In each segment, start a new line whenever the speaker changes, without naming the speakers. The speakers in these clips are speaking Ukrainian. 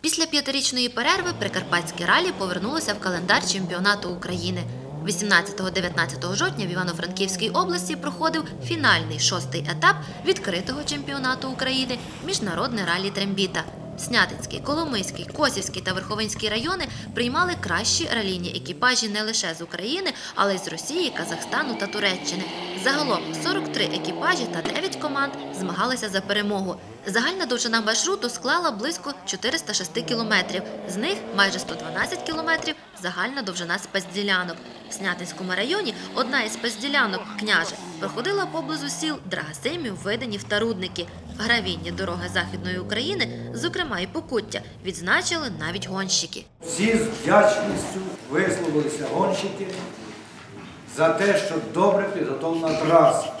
Після п'ятирічної перерви Прикарпатське ралі повернулося в календар чемпіонату України. 18-19 жовтня в Івано-Франківській області проходив фінальний шостий етап відкритого чемпіонату України Міжнародне ралі Трембіта. Снятинський, Коломийський, Косівський та Верховинський райони приймали кращі ралійні екіпажі не лише з України, але й з Росії, Казахстану та Туреччини. Загалом 43 екіпажі та 9 команд змагалися за перемогу. Загальна довжина маршруту склала близько 406 кілометрів. З них майже 112 кілометрів загальна довжина спецділянок. В Снятинському районі одна із спецділянок княже проходила поблизу сіл Драгасимів, Виденів та Рудники. Гравійні дороги Західної України, зокрема і Покуття, відзначили навіть гонщики.
Всі з вдячністю висловилися гонщики за те, що добре підготовлена траса,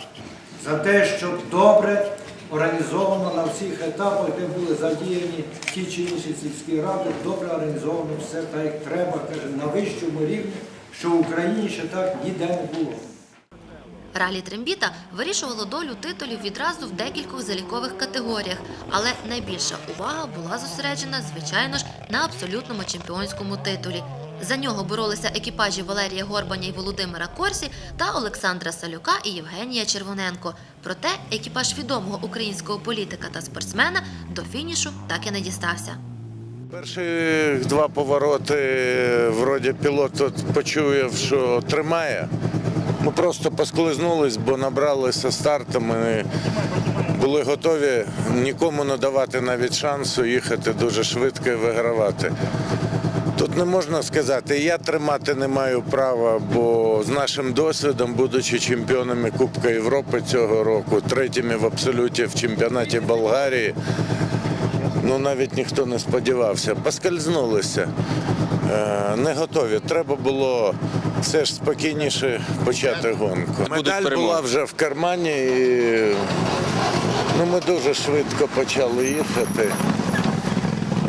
за те, що добре організовано на всіх етапах, де були задіяні ті чи інші сільські ради, добре організовано все так, як треба, каже, на вищому рівні, що в Україні ще так ніде не було.
Ралі Трембіта вирішувало долю титулів відразу в декількох залікових категоріях, але найбільша увага була зосереджена, звичайно ж, на абсолютному чемпіонському титулі. За нього боролися екіпажі Валерія Горбаня і Володимира Корсі та Олександра Салюка і Євгенія Червоненко. Проте екіпаж відомого українського політика та спортсмена до фінішу так і не дістався.
Перші два повороти, вроді пілот тут почув, що тримає. Ми просто поскользнулись, бо набралися старту. Ми були готові нікому не давати навіть шансу їхати дуже швидко і вигравати. Тут не можна сказати, я тримати не маю права, бо з нашим досвідом, будучи чемпіонами Кубка Європи цього року, третіми в абсолюті в чемпіонаті Болгарії, ну навіть ніхто не сподівався. Поскользнулися. Е, Не готові. Треба було все ж спокійніше почати гонку. Медаль була вже в кармані і ну, ми дуже швидко почали їхати.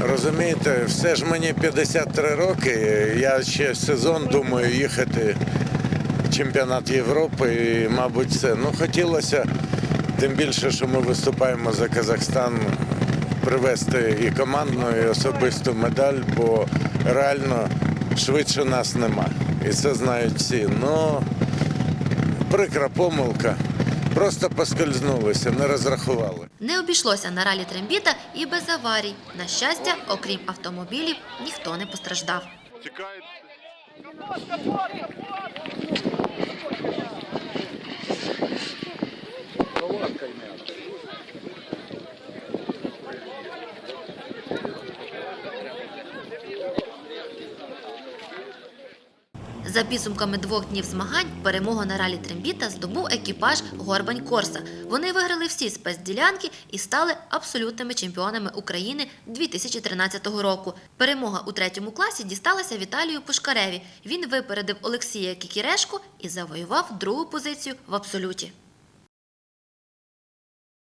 Розумієте, все ж мені 53 роки. Я ще сезон думаю їхати в чемпіонат Європи і, мабуть, все. Ну, хотілося, тим більше, що ми виступаємо за Казахстан, привезти і командну, і особисту медаль, бо реально швидше нас нема. І це знають всі. Ну, прикра помилка. Просто поскользнулися, не розрахували.
Не обійшлося на ралі Трембіта і без аварій. На щастя, окрім автомобілів, ніхто не постраждав. За підсумками двох днів змагань перемогу на ралі Трембіта здобув екіпаж Горбань Корса. Вони виграли всі спецділянки і стали абсолютними чемпіонами України 2013 року. Перемога у третьому класі дісталася Віталію Пушкареві. Він випередив Олексія Кікірешку і завоював другу позицію в абсолюті.